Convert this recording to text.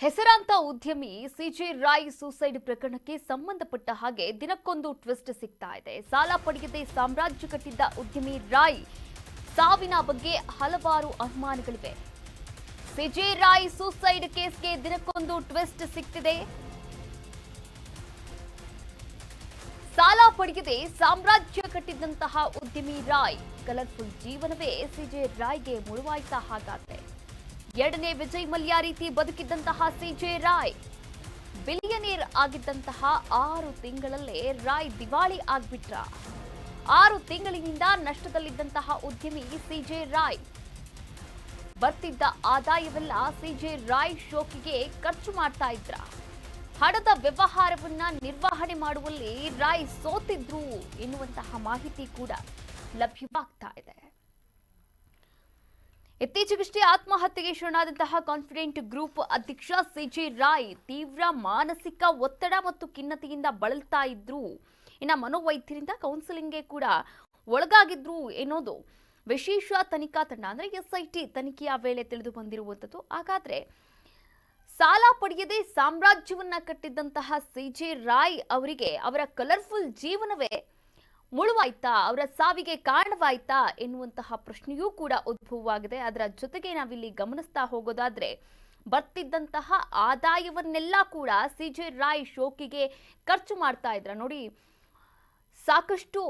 ಹೆಸರಾಂತ ಉದ್ಯಮಿ CJ Roy suicide ಪ್ರಕರಣಕ್ಕೆ ಸಂಬಂಧಪಟ್ಟ ಹಾಗೆ ದಿನಕ್ಕೊಂದು ಟ್ವಿಸ್ಟ್ ಸಿಗ್ತಾ ಇದೆ. ಸಾಲ ಪಡೆಯದೆ ಸಾಮ್ರಾಜ್ಯ ಕಟ್ಟಿದ್ದ ಉದ್ಯಮಿ ರಾಯ್ ಸಾವಿನ ಬಗ್ಗೆ ಹಲವಾರು ಅನುಮಾನಗಳಿವೆ. ಸಿಜೆ ರಾಯ್ ಸೂಸೈಡ್ ಕೇಸ್ಗೆ ದಿನಕ್ಕೊಂದು ಟ್ವಿಸ್ಟ್ ಸಿಗ್ತಿದೆ. ಸಾಲ ಪಡೆಯದೆ ಸಾಮ್ರಾಜ್ಯ ಕಟ್ಟಿದ್ದಂತಹ ಉದ್ಯಮಿ ರಾಯ್, ಕಲರ್ಫುಲ್ ಜೀವನವೇ ಸಿಜೆ ರಾಯ್ಗೆ ಮುಳುವಾಯ್ತಾ ಹಾಗಾದ್ರೆ. ಎರಡನೇ ವಿಜಯ್ ಮಲ್ಯ ರೀತಿ ಬದುಕಿದ್ದಂತಹ ಸಿಜೆ ರಾಯ್. ಬಿಲಿಯನೇರ್ ಆಗಿದ್ದಂತಹ ಆರು ತಿಂಗಳಲ್ಲೇ ರಾಯ್ ದಿವಾಳಿ ಆಗ್ಬಿಟ್ರ. ಆರು ತಿಂಗಳಿನಿಂದ ನಷ್ಟದಲ್ಲಿದ್ದಂತಹ ಉದ್ಯಮಿ ಸಿಜೆ ರಾಯ್. ಬರ್ತಿದ್ದ ಆದಾಯವೆಲ್ಲ ಸಿಜೆ ರಾಯ್ ಶೋಕಿಗೆ ಖರ್ಚು ಮಾಡ್ತಾ ಇದ್ರ. ಹಣದ ವ್ಯವಹಾರವನ್ನ ನಿರ್ವಹಣೆ ಮಾಡುವಲ್ಲಿ ರಾಯ್ ಸೋತಿದ್ರು ಎನ್ನುವಂತಹ ಮಾಹಿತಿ ಕೂಡ ಲಭ್ಯವಾಗ್ತಾ ಇದೆ. ಇತ್ತೀಚೆಗಷ್ಟೇ ಆತ್ಮಹತ್ಯೆಗೆ ಶರಣಾದಂತಹ ಕಾನ್ಫಿಡೆಂಟ್ ಗ್ರೂಪ್ ಅಧ್ಯಕ್ಷ ಸಿಜೆ ರಾಯ್ ತೀವ್ರ ಮಾನಸಿಕ ಒತ್ತಡ ಮತ್ತು ಖಿನ್ನತೆಯಿಂದ ಬಳಲ್ತಾ ಇದ್ರು. ಇನ್ನು ಮನೋವೈದ್ಯರಿಂದ ಕೌನ್ಸಿಲಿಂಗ್ಗೆ ಕೂಡ ಒಳಗಾಗಿದ್ರು ಎನ್ನೋದು. ವಿಶೇಷ ತನಿಖಾ ತಂಡ ಅಂದ್ರೆ ಎಸ್ಐಟಿ ತನಿಖೆಯ ವೇಳೆ ತಿಳಿದು ಬಂದಿರುವಂಥದ್ದು. ಹಾಗಾದರೆ ಸಾಲ ಪಡೆಯದೆ ಸಾಮ್ರಾಜ್ಯವನ್ನ ಕಟ್ಟಿದ್ದಂತಹ ಸಿಜೆ ರಾಯ್ ಅವರಿಗೆ ಅವರ ಕಲರ್ಫುಲ್ ಜೀವನವೇ ಮುಳುವಾಯ್ತಾ? ಅವರ ಸಾವಿಗೆ ಕಾರಣವಾಯ್ತಾ? ಎನ್ನುವಂತಹ ಪ್ರಶ್ನೆಯೂ ಕೂಡ ಉದ್ಭವವಾಗಿದೆ. ಅದರ ಜೊತೆಗೆ ನಾವಿಲ್ಲಿ ಗಮನಿಸ್ತಾ ಹೋಗೋದಾದ್ರೆ, ಬರ್ತಿದ್ದಂತಹ ಆದಾಯವನ್ನೆಲ್ಲ ಕೂಡ ಸಿಜೆ ರಾಯ್ ಶೋಕಿಗೆ ಖರ್ಚು ಮಾಡ್ತಾ ಇದ್ರ. ನೋಡಿ, ಸಾಕಷ್ಟು